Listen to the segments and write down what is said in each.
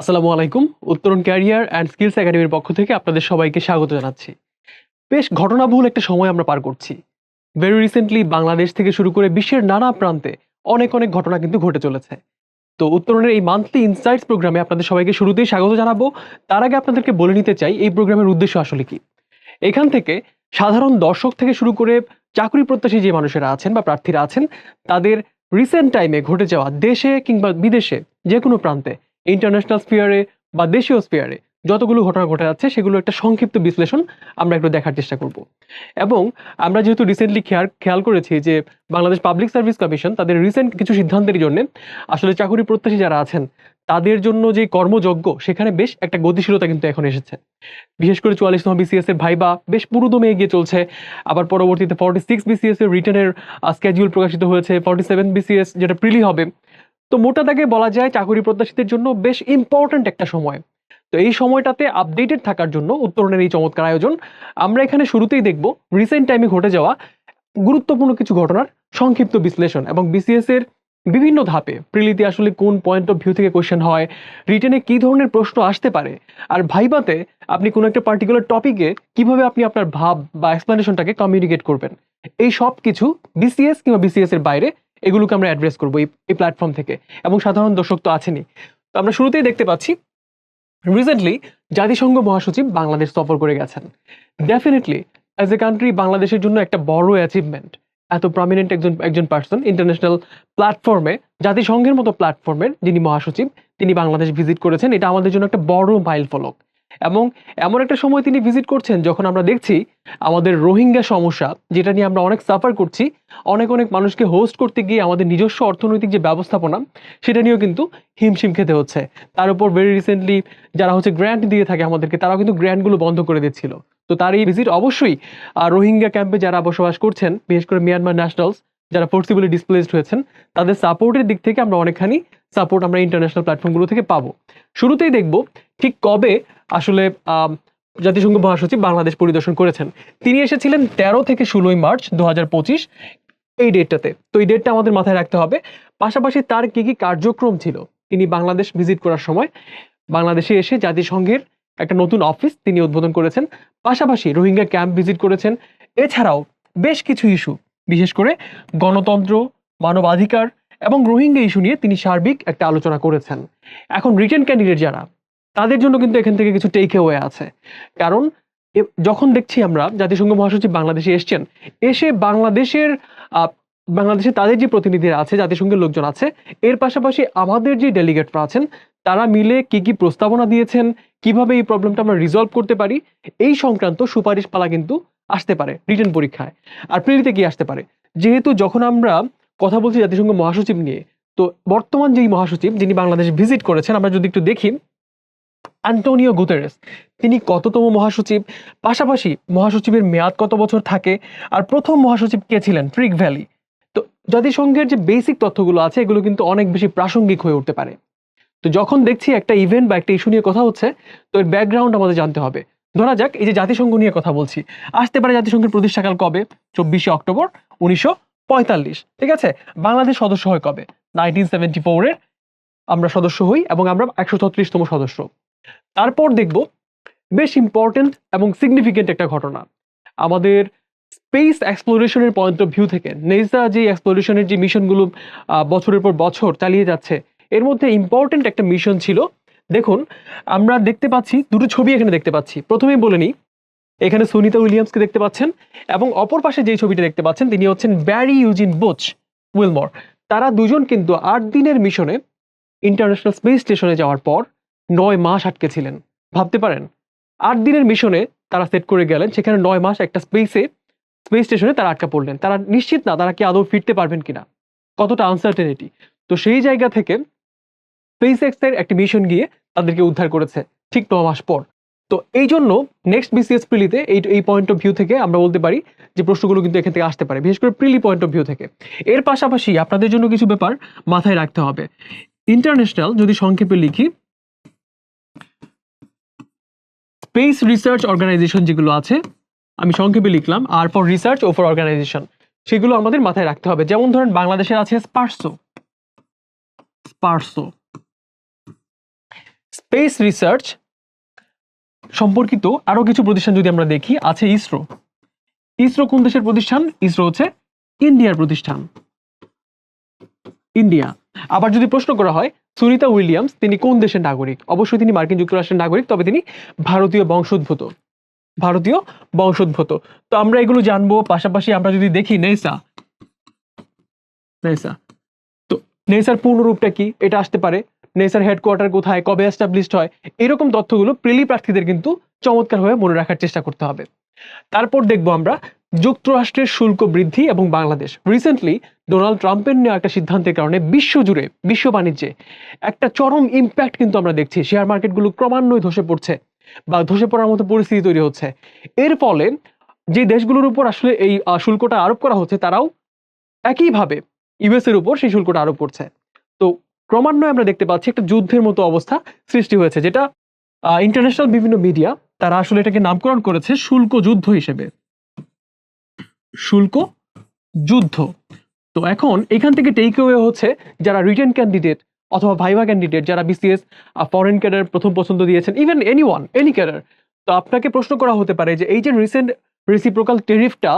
আসসালামু আলাইকুম। উত্তরণ ক্যারিয়ার অ্যান্ড স্কিলস একাডেমির পক্ষ থেকে আপনাদের সবাইকে স্বাগত জানাচ্ছি। বেশ ঘটনাবহুল একটা সময় আমরা পার করছি। ভেরি রিসেন্টলি বাংলাদেশ থেকে শুরু করে বিশ্বের নানা প্রান্তে অনেক অনেক ঘটনা কিন্তু ঘটে চলেছে। তো উত্তরণের এই মান্থলি ইনসাইটস প্রোগ্রামে আপনাদের সবাইকে শুরুতেই স্বাগত জানাব। তার আগে আপনাদেরকে বলে নিতে চাই, এই প্রোগ্রামের উদ্দেশ্য আসলে কি? এখান থেকে সাধারণ দর্শক থেকে শুরু করে চাকরি প্রত্যাশী যে মানুষেরা আছেন বা প্রার্থীরা আছেন, তাদের রিসেন্ট টাইমে ঘটে যাওয়া দেশে কিংবা বিদেশে যে কোনো প্রান্তে ইন্টারন্যাশনাল স্পিয়ারে বা দেশীয় স্পিয়ারে যতগুলো ঘটনা ঘটে যাচ্ছে, সেগুলো একটা সংক্ষিপ্ত বিশ্লেষণ আমরা একটু দেখার চেষ্টা করব। এবং আমরা যেহেতু রিসেন্টলি খেয়াল খেয়াল করেছি যে বাংলাদেশ পাবলিক সার্ভিস কমিশন তাদের রিসেন্ট কিছু সিদ্ধান্তের জন্য আসলে চাকরি প্রত্যাশী যারা আছেন, তাদের জন্য যে কর্মযজ্ঞ, সেখানে বেশ একটা গতিশীলতা কিন্তু এখন এসেছে। বিশেষ করে চুয়াল্লিশতম বিসিএস এর ভাইবা বেশ পুরোদমে এগিয়ে চলছে, আবার পরবর্তীতে ফর্টি সিক্স বিসিএস এর রিটার্নের স্কেডিউল প্রকাশিত হয়েছে ফর্টি সেভেন বিসিএস যেটা প্রিলি হবে তো মোটা দাগে বলা যায় চাকরি প্রত্যাশীদের জন্য বেশ ইম্পর্ট্যান্ট একটা সময়। তো এই সময়টাতে আপডেটেড থাকার জন্য উত্তরণের এই চমৎকার আয়োজন আমরা এখানে শুরুতেই দেখব রিসেন্ট টাইমে ঘটে যাওয়া গুরুত্বপূর্ণ কিছু ঘটনার সংক্ষিপ্ত বিশ্লেষণ এবং বিসিএস এর বিভিন্ন ধাপে প্রিলিতে আসলে কোন পয়েন্ট অফ ভিউ থেকে কোশ্চেন হয় রিটেনে কী ধরনের প্রশ্ন আসতে পারে, আর ভাইবাতে আপনি কোনো একটা পার্টিকুলার টপিকে কীভাবে আপনি আপনার ভাব বা এক্সপ্লেনেশনটাকে কমিউনিকেট করবেন। এই সব কিছু বিসিএস কিংবা বিসিএস এর বাইরে এগুলোকে আমরা অ্যাড্রেস করব এই প্ল্যাটফর্ম থেকে। এবং সাধারণ দর্শক তো আছেনই। তো আমরা শুরুতেই দেখতে পাচ্ছি রিসেন্টলি জাতিসংঘ মহাসচিব বাংলাদেশ সফর করে গেছেন। ডেফিনেটলি অ্যাজ এ কান্ট্রি বাংলাদেশের জন্য একটা বড় অ্যাচিভমেন্ট এত প্রমিনেন্ট একজন একজন পার্সন ইন্টারন্যাশনাল প্ল্যাটফর্মে জাতিসংঘের মতো প্ল্যাটফর্মের যিনি মহাসচিব, তিনি বাংলাদেশ ভিজিট করেছেন। এটা আমাদের জন্য একটা বড় মাইল ফলক এবং এমন একটা সময় তিনি ভিজিট করছেন যখন আমরা দেখছি আমাদের রোহিঙ্গা সমস্যা, যেটা নিয়ে আমরা অনেক সাফার করছি। অনেক অনেক মানুষকে হোস্ট করতে গিয়ে আমাদের নিজস্ব অর্থনৈতিক যে ব্যবস্থাপনা, সেটা নিয়েও কিন্তু হিমশিম খেতে হচ্ছে। তার উপর ভেরি রিসেন্টলি যারা হচ্ছে গ্র্যান্ট দিয়ে থাকে আমাদেরকে, তারাও কিন্তু গ্র্যান্টগুলো বন্ধ করে দিচ্ছিল। তো তার এই ভিজিট অবশ্যই রোহিঙ্গা ক্যাম্পে যারা বসবাস করছেন, বিশেষ করে মিয়ানমার ন্যাশনালস যারা ফোর্সিবলি ডিসপ্লেসড হয়েছেন, তাদের সাপোর্টের দিক থেকে আমরা অনেকখানি সাপোর্ট আমরা ইন্টারন্যাশনাল প্ল্যাটফর্মগুলো থেকে পাবো। শুরুতেই দেখব ঠিক কবে আসলে জাতিসংঘ মহাসচিব বাংলাদেশ পরিদর্শন করেছেন। তিনি এসেছিলেন তেরো থেকে ষোলোই মার্চ দু হাজার পঁচিশ এই ডেটটাতে। তো এই ডেটটা আমাদের মাথায় রাখতে হবে। পাশাপাশি তার কি কি কার্যক্রম ছিল? তিনি বাংলাদেশ ভিজিট করার সময় বাংলাদেশে এসে জাতিসংঘের একটা নতুন অফিস তিনি উদ্বোধন করেছেন। পাশাপাশি রোহিঙ্গা ক্যাম্প ভিজিট করেছেন। এছাড়াও বেশ কিছু ইস্যু, বিশেষ করে গণতন্ত্র, মানবাধিকার এবং রোহিঙ্গা ইস্যু নিয়ে তিনি সার্বিক একটা আলোচনা করেছেন। এখন রিটেন ক্যান্ডিডেট যারা তাদের জন্য কিন্তু এখান থেকে কিছু টেক ওয়ে আছে। কারণ যখন দেখছি আমরা জাতিসংঘ মহাসচিব বাংলাদেশে এসছেন, এসে বাংলাদেশের বাংলাদেশে তাদের যে প্রতিনিধিরা আছে, জাতিসংঘের লোকজন আছে, এর পাশাপাশি আমাদের যে ডেলিগেটরা আছেন, তারা মিলে কি কি প্রস্তাবনা দিয়েছেন, কীভাবে এই প্রবলেমটা আমরা রিজলভ করতে পারি, এই সংক্রান্ত সুপারিশ পালা কিন্তু আসতে পারে রিটার্ন পরীক্ষায়। আর প্রেরিতে কি আসতে পারে? যেহেতু যখন আমরা কথা বলছি জাতিসংঘ মহাসচিব নিয়ে, তো বর্তমান যেই মহাসচিব যিনি বাংলাদেশ ভিজিট করেছেন, আমরা যদি একটু দেখি অ্যান্টোনিও গুতেরেস। তিনি কততম মহাসচিব? পাশাপাশি মহাসচিবের মেয়াদ কত বছর থাকে? আর প্রথম মহাসচিব কে ছিলেন? Trygve Lie. তো জাতিসংঘের যে বেসিক তথ্যগুলো আছে, এগুলো কিন্তু অনেক বেশি প্রাসঙ্গিক হয়ে উঠতে পারে। তো যখন দেখছি একটা ইভেন্ট বা একটা ইস্যু নিয়ে কথা হচ্ছে, তো এর ব্যাকগ্রাউন্ড আমাদের জানতে হবে। ধরা যাক, এই যে জাতিসংঘ নিয়ে কথা বলছি, আসতে পারে জাতিসংঘের প্রতিষ্ঠাকাল কবে? চব্বিশে অক্টোবর উনিশশো পঁয়তাল্লিশ। ঠিক আছে? বাংলাদেশ সদস্য হয় কবে? নাইনটিন সেভেন্টি ফোরের আমরা সদস্য হই এবং আমরা একশো ছত্রিশতম সদস্য। তারপর দেখব বেশ ইম্পর্টেন্ট এবং সিগনিফিকেন্ট একটা ঘটনা। আমাদের স্পেস এক্সপ্লোরেশনের পয়েন্ট অফ ভিউ থেকে নেসা যে এক্সপ্লোরেশনের যে মিশনগুলো বছরের পর বছর চালিয়ে যাচ্ছে, এর মধ্যে ইম্পর্টেন্ট একটা মিশন ছিল। দেখুন, আমরা দেখতে পাচ্ছি, দুটো ছবি এখানে দেখতে পাচ্ছি। প্রথমেই বলে নিই, এখানে সুনিতা উইলিয়ামসকে দেখতে পাচ্ছেন এবং অপর পাশে যেই ছবিটা দেখতে পাচ্ছেন, তিনি হচ্ছেন ব্যারি ইউজিন বোচ, উইলমর। তারা দুজন কিন্তু আট দিনের মিশনে ইন্টারন্যাশনাল স্পেস স্টেশনে যাওয়ার পর নয় মাস আটকে ছিলেন। ভাবতে পারেন, আট দিনের মিশনে তারা সেট করে গেলেন, সেখানে নয় মাস একটা স্পেসে স্পেস স্টেশনে তারা আটকা পড়লেন। তারা নিশ্চিত না তারা কি আদৌ ফিরতে পারবেন কিনা। কতটা আনসার্টেনিটি তো সেই জায়গা থেকে স্পেস এক্সের একটা মিশন গিয়ে তাদেরকে উদ্ধার করেছে, ঠিক ন মাস পর। তো এই জন্য নেক্সট বিসিএস প্রিলিতে এই এই পয়েন্ট অফ ভিউ থেকে আমরা বলতে পারি যে প্রশ্নগুলো কিন্তু এখান থেকে আসতে পারে, বিশেষ করে প্রিলি পয়েন্ট অফ ভিউ থেকে। এর পাশাপাশি আপনাদের জন্য কিছু ব্যাপার মাথায় রাখতে হবে। ইন্টারন্যাশনাল যদি সংক্ষেপে লিখি স্পেস রিসার্চ অর্গানাইজেশন যেগুলো আছে, আমি সংক্ষেপে লিখলাম, R for research O for organization সেগুলো আমাদের মাথায় রাখতে হবে। যেমন ধরেন, বাংলাদেশের আছে স্পার্সো স্পার্সো স্পেস রিসার্চ সম্পর্কিত আরও কিছু প্রতিষ্ঠান যদি আমরা দেখি, আছে ইসরো ইসরো কোন দেশের প্রতিষ্ঠান? ইসরো হচ্ছে ইন্ডিয়ার প্রতিষ্ঠান। ইন্ডিয়া। আবার যদি প্রশ্ন করা হয়, সুনিতা উইলিয়ামস, তিনি কোন দেশের নাগরিক? অবশ্যই তিনি মার্কিন যুক্তরাষ্ট্রের নাগরিক, তবে তিনি ভারতীয় বংশোদ্ভূত। ভারতীয় বংশোদ্ভূত। তো আমরা এগুলো জানব, পাশাপাশি আমরা যদি দেখি নেসা নেসা তো নেসার পূর্ণরূপটা কি? এটা আসতে পারে। নেসার হেডকোয়ার্টার কোথায়? কবে এস্টাবলিশড হয়? এরকম তথ্যগুলো প্রিলি প্রার্থীদের কিন্তু চমৎকার চমৎকারভাবে মনে রাখার চেষ্টা করতে হবে। তারপর দেখব আমরা যুক্তরাষ্ট্রের শুল্ক বৃদ্ধি এবং বাংলাদেশ। রিসেন্টলি ডোনাল্ড ট্রাম্পের নেওয়া একটা সিদ্ধান্তের কারণে বিশ্বজুড়ে বিশ্ব বাণিজ্যে একটা চরম ইম্প্যাক্ট কিন্তু আমরা দেখছি। শেয়ার মার্কেটগুলো ক্রমান্বয়ে ধসে পড়ছে বা ধসে পড়ার মতো পরিস্থিতি তৈরি হচ্ছে। এর ফলে যে দেশগুলোর উপর আসলে এই শুল্কটা আরোপ করা হচ্ছে, তারাও একইভাবে ইউএস এর উপর সেই শুল্কটা আরোপ করছে। তো ক্রমান্বয়ে আমরা দেখতে পাচ্ছি একটা যুদ্ধের মতো অবস্থা সৃষ্টি হয়েছে, যেটা ইন্টারন্যাশনাল বিভিন্ন মিডিয়া তারা আসলে এটাকে নামকরণ করেছে শুল্ক যুদ্ধ হিসেবে। শুল্ক যুদ্ধ তো এখন এখান থেকে টেক ওয়ে হচ্ছে যারা রিটেন ক্যান্ডিডেট অথবা ভাইভা ক্যান্ডিডেট যারা বিসিএস ফরেন ক্যাডার প্রথম পছন্দ দিয়েছেন even any one any cadre তো আপনাকে প্রশ্ন করা হতে পারে যে এই যে রিসেন্ট রেসিপ্রোকাল টেরিফটা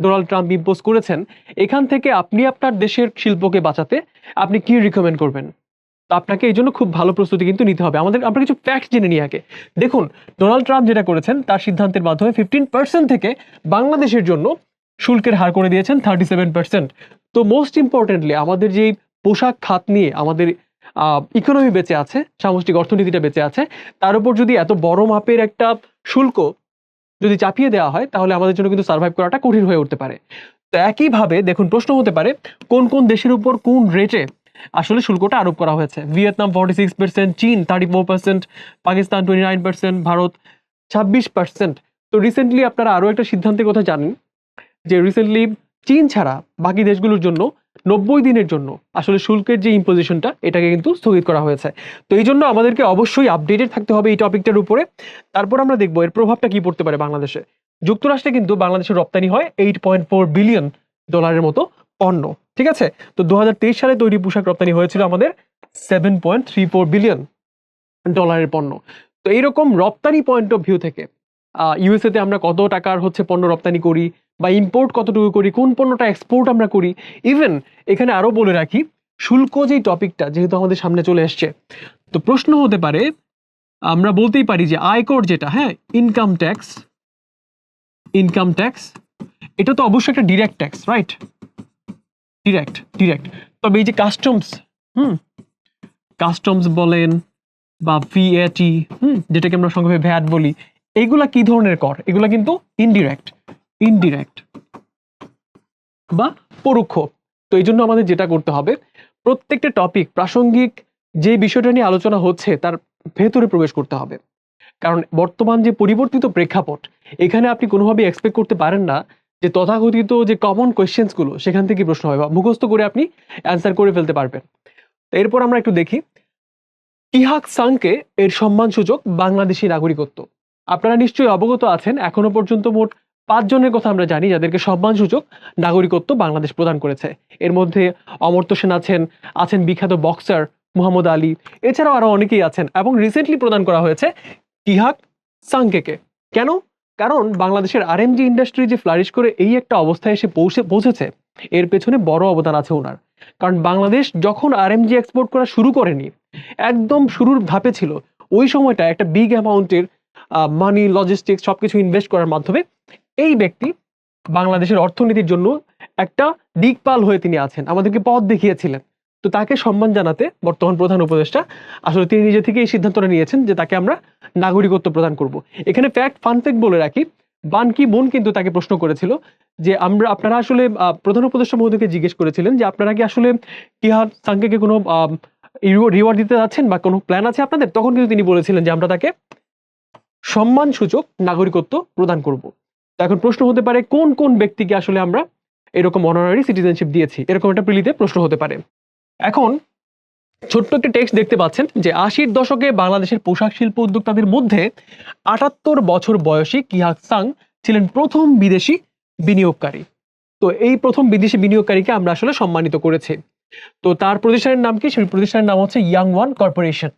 ডোনাল্ড ট্রাম্প ইম্পোজ করেছেন, এখান থেকে আপনি আপনার দেশের শিল্পকে বাঁচাতে আপনি কি রিকমেন্ড করবেন? তো আপনাকে এই জন্য খুব ভালো প্রস্তুতি কিন্তু নিতে হবে। আমাদের, আমরা কিছু ফ্যাক্ট জেনে নিই আগে। দেখুন ডোনাল্ড ট্রাম্প যেটা করেছেন, তার সিদ্ধান্তের মাধ্যমে ফিফটিন পার্সেন্ট থেকে বাংলাদেশের জন্য শুল্কের হার করে দিয়েছেন থার্টি সেভেন পার্সেন্ট তো মোস্ট ইম্পর্টেন্টলি আমাদের যে পোশাক খাত নিয়ে আমাদের ইকোনমি বেঁচে আছে, সামষ্টিক অর্থনীতিটা বেঁচে আছে, তার উপর যদি এত বড় মাপের একটা শুল্ক যদি চাপিয়ে দেওয়া হয়, তাহলে আমাদের জন্য কিন্তু সার্ভাইভ করাটা কঠিন হয়ে উঠতে পারে। তো একইভাবে দেখুন, প্রশ্ন হতে পারে, কোন কোন দেশের উপর কোন রেটে আসলে শুল্কটা আরোপ করা হয়েছে? ভিয়েতনাম ফর্টি সিক্স পার্সেন্ট চীন thirty four percent Pakistan twenty nine percent Bharat ছাব্বিশ পার্সেন্ট তো রিসেন্টলি আপনারা আরও একটা সিদ্ধান্তের কথা জানেন যে রিসেন্টলি চীন ছাড়া বাকি দেশগুলোর জন্য নব্বই দিনের জন্য আসলে শুল্কের যে ইম্পোজিশনটা এটাকে কিন্তু স্থগিত করা হয়েছে। তো এই জন্য আমাদেরকে অবশ্যই আপডেটেড থাকতে হবে এই টপিকটার উপরে। তারপর আমরা দেখব এর প্রভাবটা কি পড়তে পারে বাংলাদেশে। যুক্তরাষ্ট্রে কিন্তু বাংলাদেশের রপ্তানি হয় এইট পয়েন্ট ফোর বিলিয়ন ডলারের মতো পণ্য, ঠিক আছে? তো দু হাজার তেইশ সালে তৈরি পোশাক রপ্তানি হয়েছিল আমাদের seven point three four billion ডলারের পণ্য। তো এইরকম রপ্তানি পয়েন্ট অফ ভিউ থেকে ইউএসএতে আমরা কত টাকার হচ্ছে পণ্য রপ্তানি করি বা ইম্পোর্ট কতটুকু করি, কোন পণ্যটা এক্সপোর্ট আমরা করি ইভেন এখানে আরও বলে রাখি, শুল্ক যেই টপিকটা যেহেতু আমাদের সামনে চলে এসছে, তো প্রশ্ন হতে পারে, আমরা বলতেই পারি যে আয়কর যেটা হ্যাঁ ইনকাম ট্যাক্স ইনকাম ট্যাক্স এটা তো অবশ্যই একটা direct tax right direct direct তবে এই যে কাস্টমস হুম কাস্টমস বলেন বা ভিএটি হুম, যেটাকে আমরা সংক্ষেপে ভ্যাট বলি, এগুলা কি ধরনের কর? এগুলা কিন্তু ইনডিরেক্ট ইনডিরেক্ট বা পরোক্ষ। তো এই জন্য আমাদের যেটা করতে হবে, প্রত্যেকটা টপিক প্রাসঙ্গিক যে বিষয়টা নিয়ে আলোচনা হচ্ছে, তার ভেতরে প্রবেশ করতে হবে। কারণ বর্তমান যে পরিবর্তিত প্রেক্ষাপট, এখানে আপনি কোনোভাবে এক্সপেক্ট করতে পারেন না যে তথাকথিত যে কমন কোয়েশ্চেন্সগুলো সেখান থেকে প্রশ্ন হয় বা মুখস্থ করে আপনি অ্যান্সার করে ফেলতে পারবেন। এরপর আমরা একটু দেখি কিহাক সাংকে এর সম্মানসূচক বাংলাদেশি নাগরিকত্ব। আপনারা নিশ্চয়ই অবগত আছেন, এখনও পর্যন্ত মোট পাঁচজনের কথা আমরা জানি যাদেরকে সম্মানসূচক নাগরিকত্ব বাংলাদেশ প্রদান করেছে। এর মধ্যে অমর্ত্য সেন আছেন আছেন বিখ্যাত বক্সার মুহাম্মদ আলী, এছাড়াও আরও অনেকেই আছেন এবং রিসেন্টলি প্রদান করা হয়েছে কিহাক সাংকেকে। কেন? কারণ বাংলাদেশের আর আরএমজি ইন্ডাস্ট্রি যে ফ্লারিশ করে এই একটা অবস্থায় এসে পৌঁছে, পৌঁছেছে, এর পেছনে বড় অবদান আছে ওনার। কারণ বাংলাদেশ যখন আর আরএমজি এক্সপোর্ট করা শুরু করেনি, একদম শুরুর ধাপে ছিল, ওই সময়টা একটা বিগ অ্যামাউন্টের মানি লজিস্টিক্স সবকিছু ইনভেস্ট করার মাধ্যমে এই ব্যক্তি বাংলাদেশের অর্থনীতির জন্য একটা দিকপাল হয়ে তিনি আছেন, আমাদেরকে পথ দেখিয়েছিলেন। তো তাকে সম্মান জানাতে বর্তমান প্রধান উপদেষ্টা আসলে তিনি নিজে থেকে এই সিদ্ধান্তটা নিয়েছেন যে তাকে আমরা নাগরিকত্ব প্রদান করব। এখানে ফ্যাক্ট ফান ফ্যাক্ট বলে রাখি, বান কি বোন কিন্তু তাকে প্রশ্ন করেছিল যে আমরা, আপনারা আসলে প্রধান উপদেষ্টা মহোদয়কে জিজ্ঞেস করেছিলেন যে আপনারা কি আসলে টিহার সাংকে কোনো রিওয়ার্ড দিতে যাচ্ছেন বা কোনো প্ল্যান আছে আপনাদের? তখন কিন্তু তিনি বলেছিলেন যে আমরা তাকে সম্মানসূচক নাগরিকত্ব প্রদান করব। এখন প্রশ্ন হতে পারে, কোন কোন ব্যক্তিকে আসলে আমরা এরকম অনারারি সিটিজেনশিপ দিয়েছি? এরকম একটা প্রিলিতে প্রশ্ন হতে পারে। এখন ছোট্ট একটা টেক্সট দেখতে পাচ্ছেন যে, আশির দশকে বাংলাদেশের পোশাক শিল্প উদ্যোক্তাদের মধ্যে আটাত্তর বছর বয়সী কিহাক সাং ছিলেন প্রথম বিদেশি বিনিয়োগকারী। তো এই প্রথম বিদেশি বিনিয়োগকারীকে আমরা আসলে সম্মানিত করেছি। তো তার প্রতিষ্ঠানের নাম কি? সেই প্রতিষ্ঠানের নাম হচ্ছে ইয়াং ওয়ান কর্পোরেশন।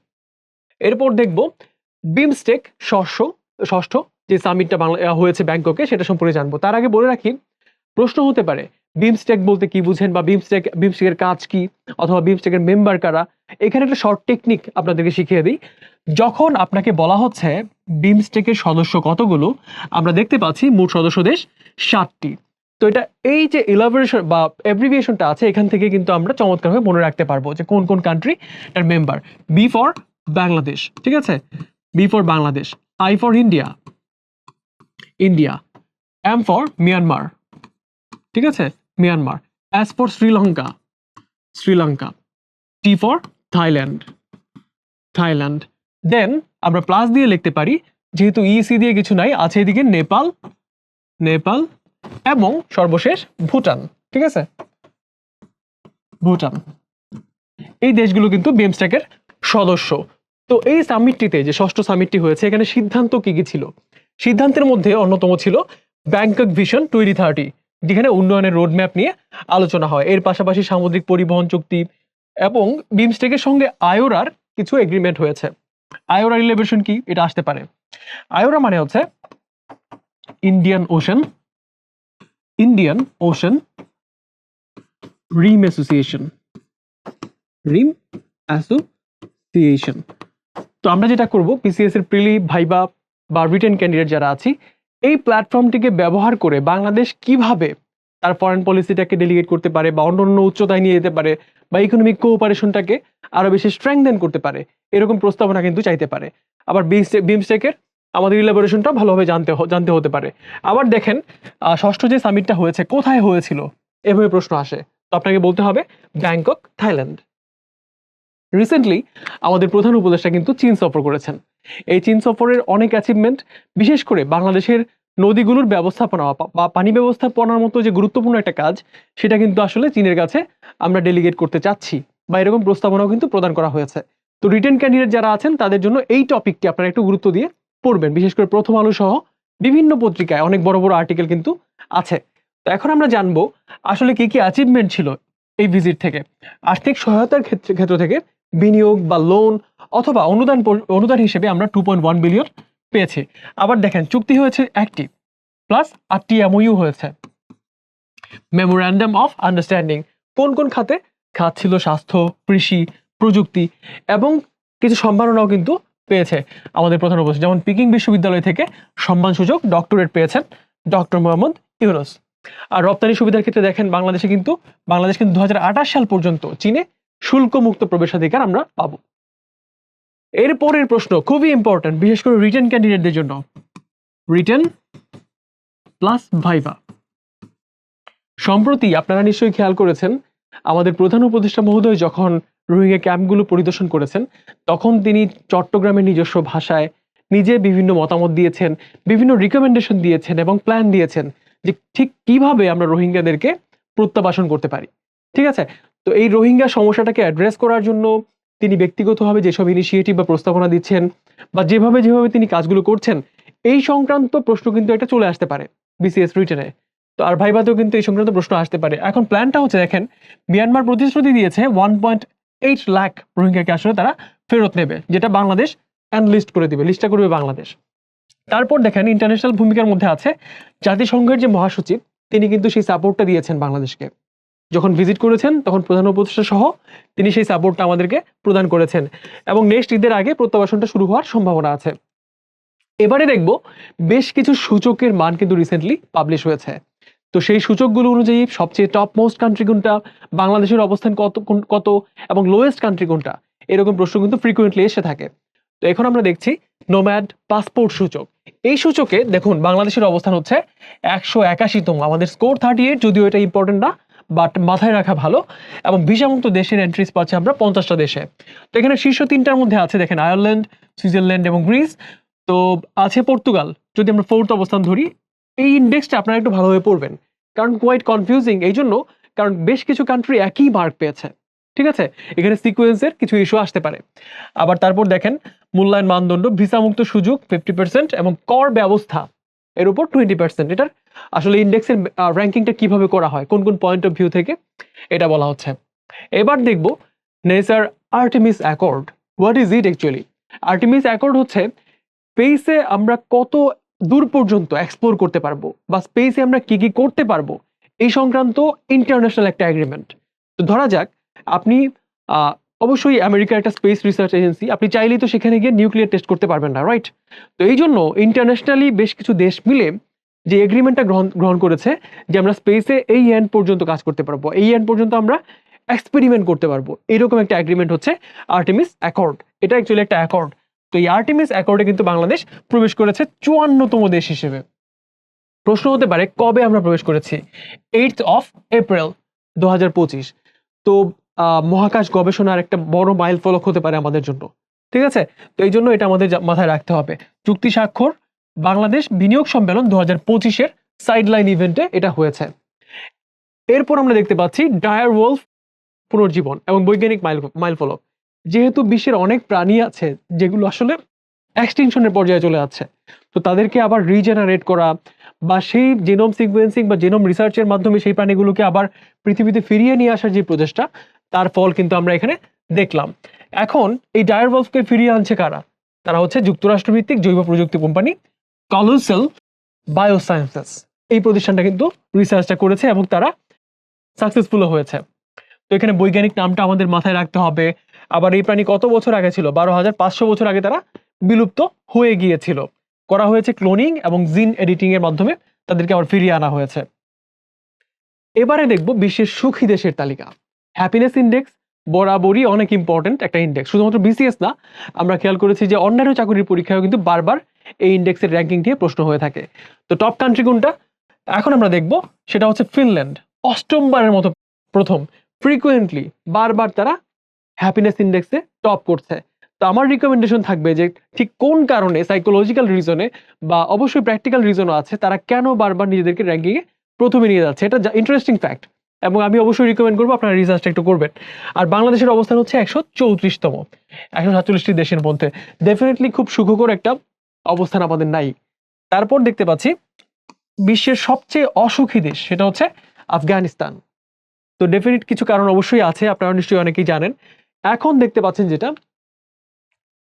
এরপর দেখব, বিমস্টেক ষষ্ঠ ষষ্ঠ যে সামিটটা বাংলা হয়েছে ব্যাংককে, সেটা সম্পর্কে জানব। তার আগে বলে রাখি, প্রশ্ন হতে পারে বিমস্টেক বলতে কি বুঝেন বা বিমস্টেক বিমস্টেকের কাজ কি, অথবা বিমস্টেকের মেম্বার কারা? এখানে একটা শর্ট টেকনিক আপনাদেরকে শিখিয়ে দিই। যখন আপনাকে বলা হচ্ছে বিমস্টেকের সদস্য কতগুলো, আমরা দেখতে পাচ্ছি মোট সদস্য দেশ সাতটি। তো এটা এই যে ইলাবোরেশন বা অ্যাব্রিভিয়েশনটা আছে, এখান থেকে কিন্তু আমরা চমৎকারভাবে মনে রাখতে পারব যে কোন কোন কান্ট্রি এর মেম্বার বি ফর বাংলাদেশ ঠিক আছে? B for Bangladesh I for India India M for Myanmar ঠিক আছে? Myanmar S for Sri Lanka Sri Lanka T for Thailand Thailand then আমরা প্লাস দিয়ে লিখতে পারি, যেহেতু ইসি দিয়ে কিছু নাই, আছে এদিকে নেপাল নেপাল, এবং সর্বশেষ ভুটান। ঠিক আছে? ভুটান। এই দেশগুলো কিন্তু বিমস্ট্যাকের সদস্য। তো এই সামিটটিতে যে ষষ্ঠ সামিটটি হয়েছে, এখানে সিদ্ধান্ত কি কি ছিল? সিদ্ধান্তের মধ্যে অন্যতম ছিল ব্যাংকক ভিশন টোয়েন্টি থার্টি যেখানে উন্নয়নের রোডম্যাপ নিয়ে আলোচনা হয়। এর পাশাপাশি সামুদ্রিক পরিবহন চুক্তি এবং বিমস্টেকের সঙ্গে আয়োরার কিছু এগ্রিমেন্ট হয়েছে। আয়োরা রিলেভেশন কি? এটা আসতে পারে। আয়োরা মানে হচ্ছে Indian Ocean Indian Ocean Rim Association Rim Association তো আমরা যেটা করব পিসিএস এর প্রিলি ভাইবা বা রিটেন ক্যান্ডিডেট যারা আছি, এই প্ল্যাটফর্মটিকে ব্যবহার করে বাংলাদেশ কীভাবে তার ফরেন পলিসিটাকে ডেলিগেট করতে পারে বা অন্য অন্য উচ্চতায় নিয়ে যেতে পারে বা ইকোনমিক কোঅপারেশনটাকে আরও বেশি স্ট্রেংদেন করতে পারে, এরকম প্রস্তাবনা কিন্তু চাইতে পারে। আবার বিমস্টেকের আমাদের ইলাবোরেশনটা ভালোভাবে জানতে জানতে হতে পারে। আবার দেখেন ষষ্ঠ যে সামিটটা হয়েছে, কোথায় হয়েছিল? এভাবে প্রশ্ন আসে। তো আপনাকে বলতে হবে ব্যাংকক থাইল্যান্ড রিসেন্টলি আমাদের প্রধান উপদেষ্টা কিন্তু চীন সফর করেছেন। এই চীন সফরের অনেক অ্যাচিভমেন্ট বিশেষ করে বাংলাদেশের নদীগুলোর ব্যবস্থাপনা বা- পানি ব্যবস্থাপনার মতো যে গুরুত্বপূর্ণ একটা কাজ, সেটা কিন্তু আসলে চীনের কাছে আমরা ডেলিগেট করতে চাচ্ছি বা এরকম প্রস্তাবনাও কিন্তু প্রদান করা হয়েছে। তো রিটেন ক্যান্ডিডেট যারা আছেন, তাদের জন্য এই টপিকটি আপনারা একটু গুরুত্ব দিয়ে পড়বেন। বিশেষ করে প্রথম আলো সহ বিভিন্ন পত্রিকায় অনেক বড় বড় আর্টিকেল কিন্তু আছে। তো এখন আমরা জানব, আসলে কি কি অ্যাচিভমেন্ট ছিল এই ভিজিট থেকে? আর্থিক সহায়তার ক্ষেত্রে, ক্ষেত্র থেকে বিনিয়োগ বা লোন অথবা অনুদান অনুদান হিসেবে আমরা টু পয়েন্ট ওয়ান বিলিয়ন পেয়েছি। আবার দেখেন, চুক্তি হয়েছে একটি প্লাস আটটি এমওইউ হয়েছে। মেমোরান্ডাম অফ আন্ডারস্ট্যান্ডিং কোন কোন খাতে? খাত ছিল স্বাস্থ্য, কৃষি, প্রযুক্তি এবং কিছু সম্মাননাও কিন্তু পেয়েছে। আমাদের প্রধান উপস্থিত যেমন পিকিং বিশ্ববিদ্যালয় থেকে সম্মানসূচক ডক্টরেট পেয়েছেন ডক্টর মোহাম্মদ ইউনুস। আর রপ্তানি সুবিধার ক্ষেত্রে দেখেন, বাংলাদেশে কিন্তু, বাংলাদেশ কিন্তু দু হাজার আঠাশ সাল পর্যন্ত, চীনে শুল্ক মুক্ত প্রবেশাধিকার আমরা পাবো। এরপরের প্রশ্ন খুবই ইম্পর্ট্যান্ট বিশেষ করে রিটেন ক্যান্ডিডেটদের জন্য। রিটেন প্লাস ভাইভা সম্প্রতি আপনারা নিশ্চয়ই খেয়াল করেছেন, আমাদের প্রধান উপদেষ্টা মহোদয় যখন রোহিঙ্গা ক্যাম্পগুলো পরিদর্শন করেছেন, তখন তিনি চট্টগ্রামের নিজস্ব ভাষায় নিজে বিভিন্ন মতামত দিয়েছেন, বিভিন্ন রিকমেন্ডেশন দিয়েছেন এবং প্ল্যান দিয়েছেন যে ঠিক কীভাবে আমরা রোহিঙ্গাদেরকে প্রত্যাবাসন করতে পারি। ঠিক আছে? তো এই রোহিঙ্গা সমস্যাটাকে অ্যাড্রেস করার জন্য তিনি ব্যক্তিগতভাবে যেসব ইনিশিয়েটিভ বা প্রস্তাবনা দিচ্ছেন বা যেভাবে যেভাবে তিনি কাজগুলো করছেন, এই সংক্রান্ত প্রশ্ন কিন্তু একটা চলে আসতে পারে বিসিএস রিটেনে তো আর ভাইবাতেও কিন্তু এই সংক্রান্ত প্রশ্ন আসতে পারে। এখন প্ল্যানটা হচ্ছে দেখেন মিয়ানমার প্রতিশ্রুতি দিয়েছে ওয়ান পয়েন্ট এইট লাখ রোহিঙ্গাকে আসলে তারা ফেরত নেবে, যেটা বাংলাদেশ অ্যানলিস্ট করে দিবে লিস্টটা করবে বাংলাদেশ। তারপর দেখেন ইন্টারন্যাশনাল ভূমিকার মধ্যে আছে জাতিসংঘের যে মহাসচিব, তিনি কিন্তু সেই সাপোর্টটা দিয়েছেন বাংলাদেশকে। যখন ভিজিট করেছেন, তখন প্রধান উপদেষ্টা সহ তিনি সেই সাপোর্টটা আমাদেরকে প্রদান করেছেন। এবং নেক্সট ঈদের আগে প্রত্যাবাসনটা শুরু হওয়ার সম্ভাবনা আছে। এবারে দেখব বেশ কিছু সূচকের মান কিন্তু রিসেন্টলি পাবলিশ হয়েছে। তো সেই সূচকগুলো অনুযায়ী সবচেয়ে টপ মোস্ট কান্ট্রি কোনটা, বাংলাদেশের অবস্থান কত কত, এবং লোয়েস্ট কান্ট্রি কোনটা, এরকম প্রশ্ন কিন্তু ফ্রিকুয়েন্টলি এসে থাকে। তো এখন আমরা দেখছি নোম্যাড পাসপোর্ট সূচক। এই সূচকে দেখুন, বাংলাদেশের অবস্থান হচ্ছে একশো একাশিতম। আমাদের স্কোর থার্টি এইট যদিও এটা ইম্পর্টেন্ট না বাট মাথায় রাখা ভালো এবং ভিসামুক্ত দেশের এন্ট্রিজ পাচ্ছে আমরা পঞ্চাশটা দেশে। তো এখানে শীর্ষ তিনটার মধ্যে আছে, দেখেন আয়ারল্যান্ড, সুইজারল্যান্ড এবং গ্রিস। তো আছে পর্তুগাল। যদি আমরা ফোর্থ অবস্থান ধরি, এই ইন্ডেক্সটা আপনারা একটু ভালোভাবে পড়বেন। কারণ কোয়াইট কনফিউজিং এই জন্য কারণ বেশ কিছু কান্ট্রি একই মার্ক পেয়েছে। ঠিক আছে? এখানে সিকোয়েন্সের কিছু ইস্যু আসতে পারে। আবার তারপর দেখেন, মূল্যায়ন মানদণ্ড, ভিসামুক্ত সুযোগ ফিফটি পার্সেন্ট এবং কর ব্যবস্থা এর উপর টোয়েন্টি পার্সেন্ট এটার আসলে ইন্ডেক্সের র্যাঙ্কিংটা কীভাবে করা হয়? কোন কোন পয়েন্ট অফ ভিউ থেকে? এটা বলা হচ্ছে। এবার দেখব Nesar Artemis Accord. What is it actually Artemis Accord হচ্ছে স্পেসে আমরা কত দূর পর্যন্ত এক্সপ্লোর করতে পারব বা স্পেসে আমরা কি কি করতে পারব এই সংক্রান্ত ইন্টারন্যাশনাল একটা এগ্রিমেন্ট তো ধরা যাক, আপনি অবশ্যই আমেরিকার একটা স্পেস রিসার্চ এজেন্সি আপনি চাইলেই তো সেখানে গিয়ে নিউক্লিয়ার টেস্ট করতে পারবেন না রাইট তো এই জন্য ইন্টারন্যাশনালি বেশ কিছু দেশ মিলে যে এগ্রিমেন্টটা গ্রহণ গ্রহণ করেছে যে আমরা স্পেসে এই এন্ড পর্যন্ত কাজ করতে পারব, এই এন্ড পর্যন্ত আমরা এক্সপেরিমেন্ট করতে পারব। এরকম একটা এগ্রিমেন্ট হচ্ছে আর্টিমিস অ্যাকর্ড এটা অ্যাকচুয়ালি একটা অ্যাকর্ড তো এই আর্টিমিস অ্যাকর্ডে কিন্তু বাংলাদেশ প্রবেশ করেছে চুয়ান্নতম দেশ হিসেবে। প্রশ্ন হতে পারে, কবে আমরা প্রবেশ করেছি? এইট অফ এপ্রিল দু হাজার পঁচিশ। তো মহাকাশ গবেষণার একটা বড় মাইল ফলক হতে পারে আমাদের জন্য। ঠিক আছে? তো এই জন্য এটা আমাদের মাথায় রাখতে হবে। চুক্তি স্বাক্ষর বাংলাদেশ বিনিয়োগ সম্মেলন দু হাজার পঁচিশের সাইডলাইন ইভেন্টে এটা হয়েছে। এরপর আমরা দেখতে পাচ্ছি ডায়ার ওয়ালফ পুনর্জীবন এবং বৈজ্ঞানিক মাইল মাইল ফলক। যেহেতু বিশ্বের অনেক প্রাণী আছে, যেগুলো আসলে এক্সটিংশনের পর্যায়ে চলে যাচ্ছে, তো তাদেরকে আবার রিজেনারেট করা বা সেই জেনোম সিকোয়েন্সিং বা জেনোম রিসার্চের মাধ্যমে সেই প্রাণীগুলোকে আবার পৃথিবীতে ফিরিয়ে নিয়ে আসার যে প্রচেষ্টা, তার ফল কিন্তু আমরা এখানে দেখলাম। এখন এই ডায়ার ডায়ারবলফকে ফিরিয়ে আনছে কারা? তারা হচ্ছে যুক্তরাষ্ট্রভিত্তিক জৈব প্রযুক্তি কোম্পানি কলোসেল বায়োসায়েন্সেস এই প্রতিষ্ঠানটা কিন্তু রিসার্চটা করেছে এবং তারা সাকসেসফুলও হয়েছে। তো এখানে বৈজ্ঞানিক নামটা আমাদের মাথায় রাখতে হবে। আবার এই প্রাণী কত বছর আগে ছিল? বারো হাজার পাঁচশো বছর আগে তারা বিলুপ্ত হয়ে গিয়েছিল। করা হয়েছে ক্লোনিং এবং জিন এডিটিং এর মাধ্যমে তাদেরকে আবার ফিরিয়ে আনা হয়েছে। এবারে দেখব বিশ্বের সুখী দেশের তালিকা। হ্যাপিনেস ইন্ডেক্স বরাবরই অনেক ইম্পর্টেন্ট একটা ইন্ডেক্স শুধুমাত্র বিসিএস না, আমরা খেয়াল করেছি যে অন্যান্য চাকরির পরীক্ষায়ও কিন্তু বারবার এই ইন্ডেক্সের র্যাঙ্কিং দিয়ে প্রশ্ন হয়ে থাকে। তো টপ কান্ট্রি কোনটা? এখন আমরা দেখব, সেটা হচ্ছে ফিনল্যান্ড অষ্টমবারের মতো প্রথম। ফ্রিকুয়েন্টলি বারবার তারা হ্যাপিনেস ইন্ডেক্সে টপ করছে। তো আমার রিকমেন্ডেশন থাকবে যে ঠিক কোন কারণে সাইকোলজিক্যাল রিজনে বা অবশ্যই প্র্যাকটিক্যাল রিজনও আছে, তারা কেন বারবার নিজেদেরকে র্যাঙ্কিংয়ে প্রথমে নিয়ে যাচ্ছে। এটা ইন্টারেস্টিং ফ্যাক্ট এবং আমি অবশ্যই রিকমেন্ড করব আপনারা রিসার্চটা একটু করবেন। আর বাংলাদেশের অবস্থান হচ্ছে একশো চৌত্রিশতম, একশো সাতচল্লিশটি দেশের মধ্যে। ডেফিনেটলি খুব সুখকর একটা অবস্থান আমাদের নাই। তারপর দেখতে পাচ্ছি, বিশ্বের সবচেয়ে অসুখী দেশ সেটা হচ্ছে আফগানিস্তান। তো ডেফিনেট কিছু কারণ অবশ্যই আছে, আপনারা নিশ্চয়ই অনেকেই জানেন। এখন দেখতে পাচ্ছেন যেটা,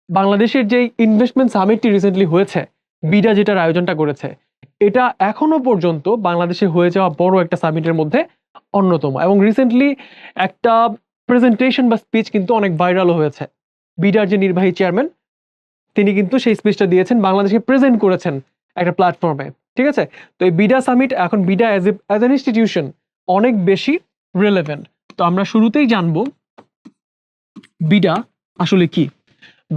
বাংলাদেশের যে ইনভেস্টমেন্ট সামিটটি রিসেন্টলি হয়েছে, বিডা যেটার আয়োজনটা করেছে এটা এখনও পর্যন্ত বাংলাদেশে হয়ে যাওয়া বড় একটা সামিটের মধ্যে অন্যতম এবং রিসেন্টলি একটা প্রেজেন্টেশন বা স্পিচ কিন্তু অনেক ভাইরাল হয়েছে। বিডার যে নির্বাহী চেয়ারম্যান তিনি কিন্তু সেই স্পিচটা দিয়েছেন, বাংলাদেশে প্রেজেন্ট করেছেন একটা প্ল্যাটফর্মে ঠিক আছে? তো এই বিডা সামিট এখন BIDA as a as institution অনেক বেশি রেলেভেন্ট তো আমরা শুরুতেই জানব বিডা আসলে কি?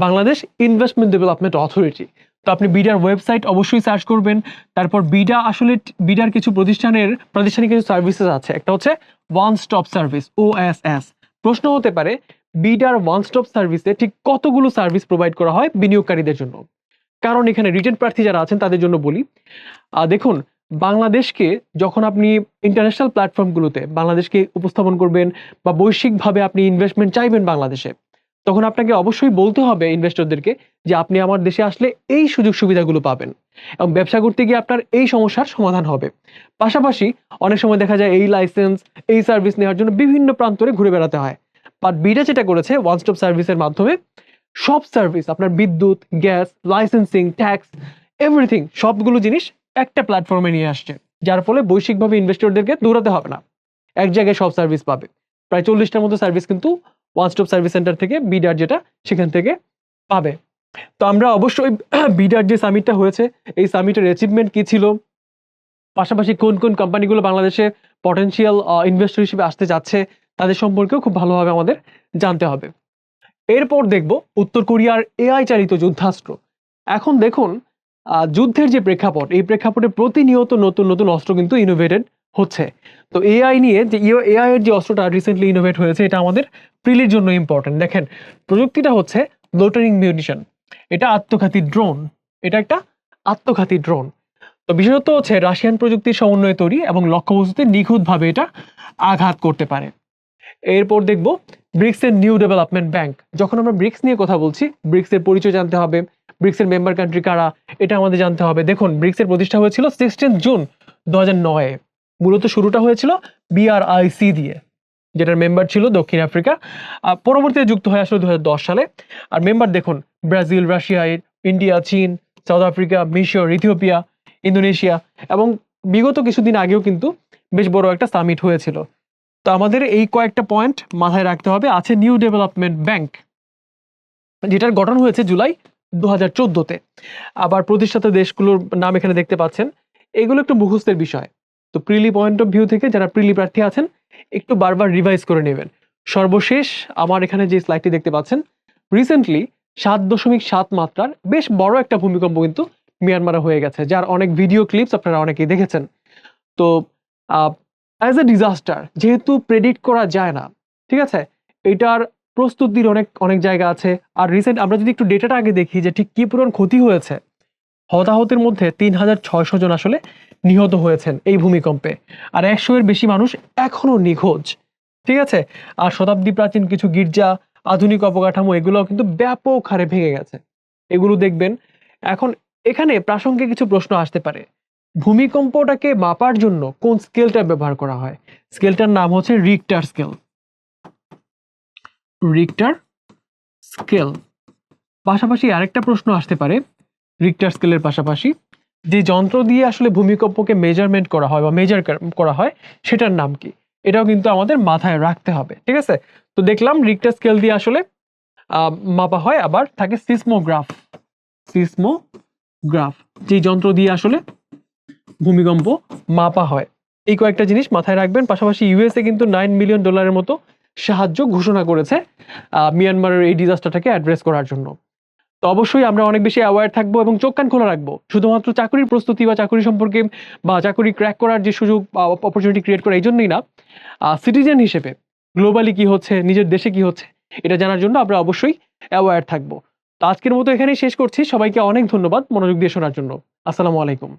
বাংলাদেশ ইনভেস্টমেন্ট ডেভেলপমেন্ট অথরিটি তো আপনি বিডার ওয়েবসাইট অবশ্যই সার্চ করবেন। তারপর বিডা আসলে বিডার কিছু প্রতিষ্ঠানের প্রাতিষ্ঠানিক কিছু সার্ভিসেস আছে। একটা হচ্ছে ওয়ান স্টপ সার্ভিস ওএসএস প্রশ্ন হতে পারে বিডার ওয়ান স্টপ সার্ভিসে ঠিক কতগুলো সার্ভিস প্রোভাইড করা হয় বিনিয়োগকারীদের জন্য? কারণ এখানে রিটেন প্রার্থী যারা আছেন, তাদের জন্য বলি। দেখুন, বাংলাদেশকে যখন আপনি ইন্টারন্যাশনাল প্ল্যাটফর্মগুলোতে বাংলাদেশকে উপস্থাপন করবেন বা বৈশ্বিকভাবে আপনি ইনভেস্টমেন্ট চাইবেন বাংলাদেশে তখন আপনাকে অবশ্যই বলতে হবে ইনভেস্টরদেরকে যে আপনি আমার দেশে আসলে এই সুযোগ সুবিধাগুলো পাবেন এবং ব্যবসা করতে গিয়ে আপনার এই সমস্যার সমাধান হবে। পাশাপাশি অনেক সময় দেখা যায় এই লাইসেন্স এই সার্ভিস নেওয়ার জন্য বিভিন্ন প্রান্তরে ঘুরে বেড়াতে হয়। বাট বিডা যেটা করেছে ওয়ান স্টপ সার্ভিসের মাধ্যমে সব সার্ভিস আপনার বিদ্যুৎ গ্যাস লাইসেন্সিং ট্যাক্স এভরিথিং সবগুলো জিনিস একটা প্ল্যাটফর্মে নিয়ে আসছে। যার ফলে বৈশ্বিকভাবে ইনভেস্টরদেরকে দৌড়াতে হবে না। এক জায়গায় সব সার্ভিস পাবে। প্রায় চল্লিশটার মতো সার্ভিস কিন্তু ওয়ান স্টপ সার্ভিস সেন্টার থেকে বিডার যেটা সেখান থেকে পাবে। তো আমরা অবশ্যই বিডার যে সামিটটা হয়েছে, এই সামিটের অ্যাচিভমেন্ট কি ছিল? পাশাপাশি কোন কোন কোম্পানিগুলো বাংলাদেশে পটেনশিয়াল ইনভেস্টর হিসেবে আসতে যাচ্ছে, তাদের সম্পর্কেও খুব ভালোভাবে আমাদের জানতে হবে। এরপর দেখব উত্তর কোরিয়ার এআই চালিত যুদ্ধাস্ত্র। এখন দেখুন যুদ্ধের যে প্রেক্ষাপট, এই প্রেক্ষাপটে প্রতিনিয়ত নতুন নতুন অস্ত্র কিন্তু ইনোভেটেড হচ্ছে। তো এআই নিয়ে যে এআই এর যে অস্ত্রটা রিসেন্টলি ইনোভেট হয়েছে, এটা আমাদের প্রিলির জন্য ইম্পর্টেন্ট দেখেন, প্রযুক্তিটা হচ্ছে লোটারিং মিউনিশন এটা আত্মঘাতী ড্রোন এটা একটা আত্মঘাতী ড্রোন তো বিশেষত হচ্ছে রাশিয়ান প্রযুক্তির সমন্বয়ে তৈরি এবং লক্ষ্যবস্তুতে নিখুঁতভাবে এটা আঘাত করতে পারে। এরপর দেখব ব্রিক্সের নিউ ডেভেলপমেন্ট ব্যাংক যখন আমরা ব্রিক্স নিয়ে কথা বলছি ব্রিক্সের পরিচয় জানতে হবে ব্রিক্সের মেম্বার কান্ট্রি কারা, এটা আমাদের জানতে হবে। দেখুন ব্রিক্সের প্রতিষ্ঠা হয়েছিল সিক্সটিন জুন দু হাজার নয়ে মূলত শুরুটা হয়েছিল বিআরআইসি দিয়ে, যেটার মেম্বার ছিল দক্ষিণ আফ্রিকা। পরবর্তীতে যুক্ত হয়ে আসলে দু হাজার দশ সালে। আর মেম্বার দেখুন, ব্রাজিল, রাশিয়া, ইন্ডিয়া, চীন, সাউথ আফ্রিকা, মিশর, ইথিওপিয়া, ইন্দোনেশিয়া এবং বিগত কিছুদিন আগেও কিন্তু বেশ বড় একটা সামিট হয়েছিল। তো আমাদের এই কয়েকটা পয়েন্ট মাথায় রাখতে হবে। আছে নিউ ডেভেলপমেন্ট ব্যাংক যেটার গঠন হয়েছে জুলাই দু হাজার আবার প্রতিষ্ঠাতা দেশগুলোর নাম এখানে দেখতে পাচ্ছেন। এগুলো একটু মুখস্থের বিষয়। তো প্রিলি পয়েন্ট অফ ভিউ থেকে যারা প্রিলি প্রার্থী আছেন, একটু বারবার রিভাইজ করে নেবেন। সর্বশেষ আমার এখানে যে স্লাইডটি দেখতে পাচ্ছেন রিসেন্টলি সাত দশমিক সাত মাত্রার বেশ বড় একটা ভূমিকম্প কিন্তু মিয়ানমারে হয়ে গেছে, যার অনেক ভিডিও ক্লিপস আপনারা অনেকেই দেখেছেন। তো অ্যাজ এ ডিজাস্টার যেহেতু প্রেডিক্ট করা যায় না, ঠিক আছে? এটার প্রস্তুতির অনেক অনেক জায়গা আছে। আর রিসেন্ট আমরা যদি একটু ডেটাটা আগে দেখি যে ঠিক কি পরিমাণ ক্ষতি হয়েছে হতাহতের মধ্যে তিন হাজার ছয়শো জন আসলে নিহত হয়েছেন এই ভূমিকম্পে। আর একশো এর বেশি মানুষ এখনও নিখোঁজ। ঠিক আছে? আর শতাব্দী প্রাচীন কিছু গির্জা, আধুনিক অবকাঠামো এগুলো কিন্তু ব্যাপক হারে ভেঙে গেছে। এগুলো দেখবেন, এখন এখানে প্রাসঙ্গিক কিছু প্রশ্ন আসতে পারে। ভূমিকম্পটাকে মাপার জন্য কোন স্কেলটা ব্যবহার করা হয়? স্কেলটার নাম হচ্ছে রিক্টার স্কেল। Richter scale. পাশাপাশি আরেকটা প্রশ্ন আসতে পারে রিক্টার স্কেলের পাশাপাশি যে যন্ত্র দিয়ে আসলে ভূমিকম্পকে মেজারমেন্ট করা হয় বা মেজার করা হয়, সেটার নাম কি? এটাও কিন্তু আমাদের মাথায় রাখতে হবে, ঠিক আছে? তো দেখলাম রিক্টার স্কেল দিয়ে আসলে মাপা হয় আবার থাকে সিসমোগ্রাফ সিসমোগ্রাফ যে যন্ত্র দিয়ে আসলে ভূমিকম্প মাপা হয়। এই কয়েকটা জিনিস মাথায় রাখবেন, পাশাপাশি ইউএসএ কিন্তু নাইন মিলিয়ন ডলারের মতো সাহায্য ঘোষণা করেছে মিয়ানমারের এই ডিজাস্টারটাকে অ্যাড্রেস করার জন্য। তো অবশ্যই আমরা অনেক বেশি অ্যাওয়ার থাকব এবং চোখ কান খোলা রাখব। শুধুমাত্র চাকরির প্রস্তুতি বা চাকরি সম্পর্কে বা চাকরি ক্র্যাক করার যে সুযোগ অপরচুনিটি ক্রিয়েট করা, এই জন্যই না। সিটিজেন হিসেবে গ্লোবালি কি হচ্ছে, নিজের দেশে কি হচ্ছে, এটা জানার জন্য আমরা অবশ্যই অ্যাওয়ার থাকব। তো আজকের মতো এখানেই শেষ করছি। সবাইকে অনেক ধন্যবাদ মনোযোগ দিয়ে শোনার জন্য। আসসালামু আলাইকুম।